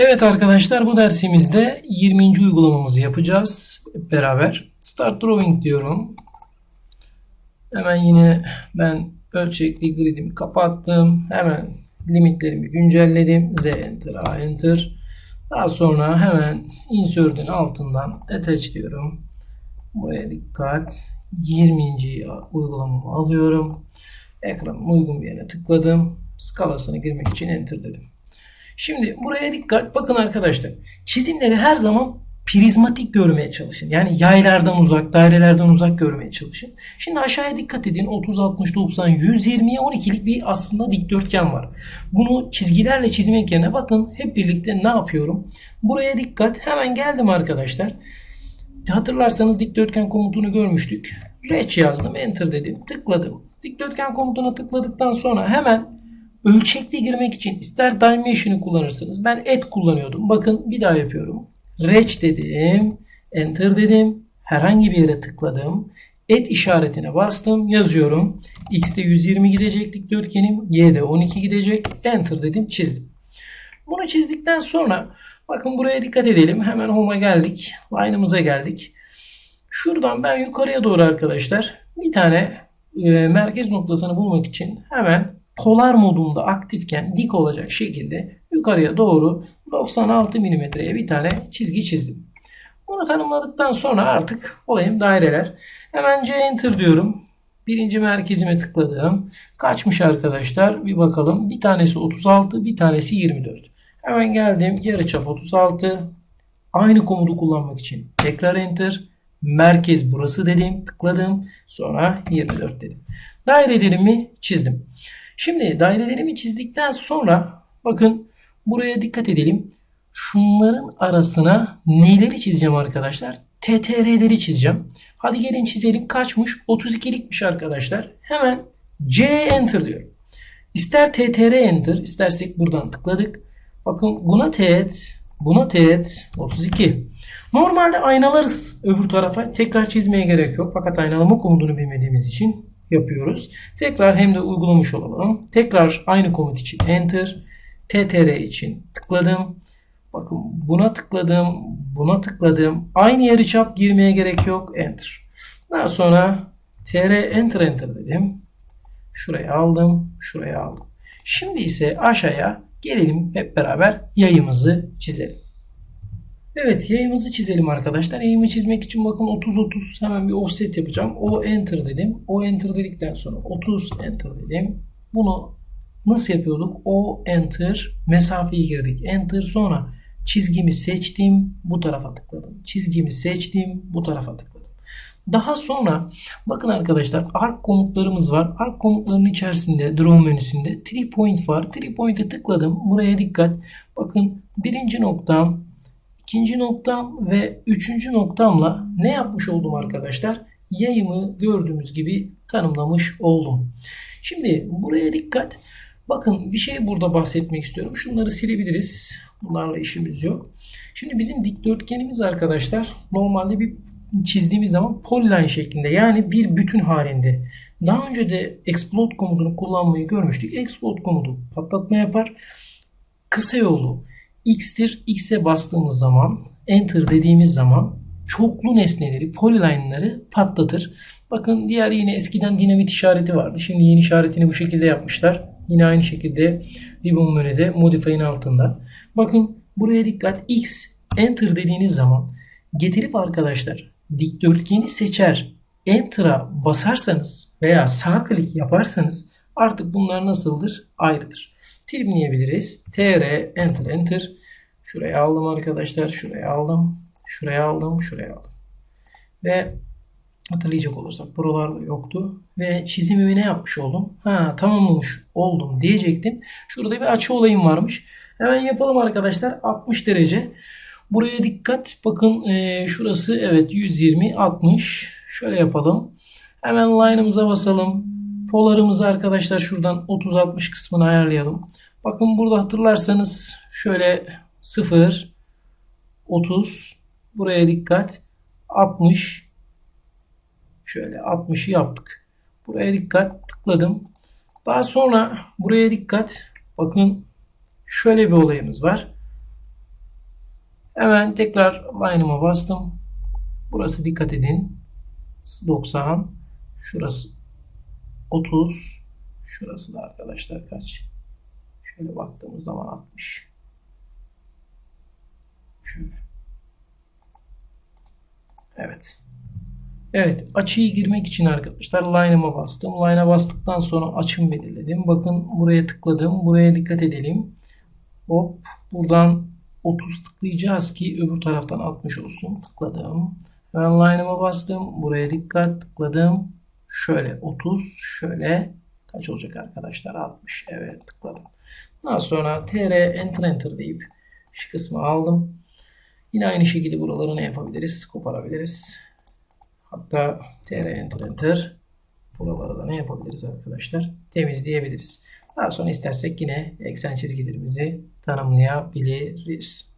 Evet arkadaşlar bu dersimizde 20. uygulamamızı yapacağız beraber. Start Drawing diyorum. Hemen yine ben ölçekli gridimi kapattım. Hemen limitlerimi güncelledim. Z Enter, A Enter. Daha sonra hemen Insert'ün altından Attach diyorum. Buraya dikkat. 20. uygulamamı alıyorum. Ekranın uygun bir yerine tıkladım. Skalasını girmek için Enter dedim. Şimdi buraya dikkat. Bakın arkadaşlar. Çizimleri her zaman prizmatik görmeye çalışın. Yani yaylardan uzak, dairelerden uzak görmeye çalışın. Şimdi aşağıya dikkat edin. 30, 60, 90, 120'ye 12'lik bir aslında dikdörtgen var. Bunu çizgilerle çizmek yerine bakın hep birlikte ne yapıyorum? Buraya dikkat. Hemen geldim arkadaşlar. Hatırlarsanız dikdörtgen komutunu görmüştük. Reç yazdım. Enter dedim. Tıkladım. Dikdörtgen komutuna tıkladıktan sonra hemen ölçekli girmek için ister dimension'ı kullanırsınız. Ben et kullanıyordum. Bakın bir daha yapıyorum. Reç dedim. Enter dedim. Herhangi bir yere tıkladım. Et işaretine bastım. Yazıyorum. X'te 120 gidecek dikdörtgenim. Y'de 12 gidecek. Enter dedim. Çizdim. Bunu çizdikten sonra bakın buraya dikkat edelim. Hemen home'a geldik. Line'ımıza geldik. Şuradan ben yukarıya doğru arkadaşlar bir tane e, merkez noktasını bulmak için hemen polar modunda aktifken dik olacak şekilde yukarıya doğru 96 milimetreye bir tane çizgi çizdim. Bunu tanımladıktan sonra artık olayım daireler. Hemen C enter diyorum. Birinci merkezime tıkladım. Kaçmış arkadaşlar? Bir bakalım. Bir tanesi 36, bir tanesi 24. Hemen geldim. Yarıçap 36. Aynı komutu kullanmak için tekrar enter. Merkez burası dedim. Tıkladım. Sonra 24 dedim. Dairelerimi çizdim. Şimdi dairelerimi çizdikten sonra bakın buraya dikkat edelim. Şunların arasına neleri çizeceğim arkadaşlar? TTR'leri çizeceğim. Hadi gelin çizelim. Kaçmış? 32'likmiş arkadaşlar. Hemen C enter diyorum. İster TTR enter istersek buradan tıkladık. Bakın buna teğet, buna teğet 32. Normalde aynalarız öbür tarafa. Tekrar çizmeye gerek yok. Fakat aynalama komutunu bilmediğimiz için yapıyoruz. Tekrar hem de uygulamış olalım. Tekrar aynı komut için enter. TTR için tıkladım. Bakın buna tıkladım. Buna tıkladım. Aynı yarıçap girmeye gerek yok. Enter. Daha sonra TR enter enter dedim. Şuraya aldım. Şuraya aldım. Şimdi ise aşağıya gelelim hep beraber yayımızı çizelim. Evet yayımızı çizelim arkadaşlar. Yayımı çizmek için bakın 30-30 hemen bir offset yapacağım. O enter dedim. O enter dedikten sonra 30 enter dedim. Bunu nasıl yapıyorduk? O enter mesafeyi girdik. Enter sonra çizgimi seçtim. Bu tarafa tıkladım. Çizgimi seçtim. Bu tarafa tıkladım. Daha sonra bakın arkadaşlar arc komutlarımız var. Arc komutlarının içerisinde draw menüsünde 3 point var. 3 point'e tıkladım. Buraya dikkat. Bakın birinci noktam ikinci noktam ve üçüncü noktamla ne yapmış oldum arkadaşlar? Yayımı gördüğümüz gibi tanımlamış oldum. Şimdi buraya dikkat. Bakın bir şey burada bahsetmek istiyorum. Şunları silebiliriz. Bunlarla işimiz yok. Şimdi bizim dikdörtgenimiz arkadaşlar normalde bir çizdiğimiz zaman polyline şeklinde yani bir bütün halinde. Daha önce de explode komutunu kullanmayı görmüştük. Explode komutu patlatma yapar. Kısa yolu x'tir. X'e bastığımız zaman enter dediğimiz zaman çoklu nesneleri, polyline'ları patlatır. Bakın diğer yine eskiden dinamit işareti vardı. Şimdi yeni işaretini bu şekilde yapmışlar. Yine aynı şekilde ribbon menüde modify'in altında. Bakın buraya dikkat. X enter dediğiniz zaman getirip arkadaşlar dikdörtgeni seçer. Enter'a basarsanız veya sağ klik yaparsanız artık bunlar nasıldır? Ayrıdır. Trimleyebiliriz. TR enter enter. Şuraya aldım arkadaşlar. Şuraya aldım. Şuraya aldım. Şuraya aldım. Ve hatırlayacak olursak buralarda yoktu. Ve çizimimi ne yapmış oldum? Ha tamamlamış oldum diyecektim. Şurada bir açı olayım varmış. Hemen yapalım arkadaşlar. 60 derece. Buraya dikkat. Bakın e, şurası evet 120 60. Şöyle yapalım. Hemen line'ımıza basalım. Polarımızı arkadaşlar şuradan 30-60 kısmını ayarlayalım. Bakın burada hatırlarsanız şöyle 0 30 buraya dikkat 60 şöyle 60'ı yaptık. Buraya dikkat tıkladım. Daha sonra buraya dikkat bakın şöyle bir olayımız var. Hemen tekrar line'ıma bastım. Burası dikkat edin. 90. Şurası 30. Şurası da arkadaşlar kaç? Şöyle baktığımız zaman 60. Şöyle. Evet. Evet. Açıyı girmek için arkadaşlar line'ıma bastım. Line'a bastıktan sonra açım belirledim. Bakın buraya tıkladım. Buraya dikkat edelim. Hop. Buradan 30 tıklayacağız ki öbür taraftan 60 olsun. Tıkladım. Hemen line'ıma bastım. Buraya dikkat tıkladım. Şöyle 30. Şöyle kaç olacak arkadaşlar? 60. Evet tıkladım. Daha sonra tr enter enter deyip şu kısmı aldım. Yine aynı şekilde buraları ne yapabiliriz? Koparabiliriz. Hatta tr enter enter buraları da ne yapabiliriz arkadaşlar? Temizleyebiliriz. Daha sonra istersek yine eksen çizgilerimizi tanımlayabiliriz.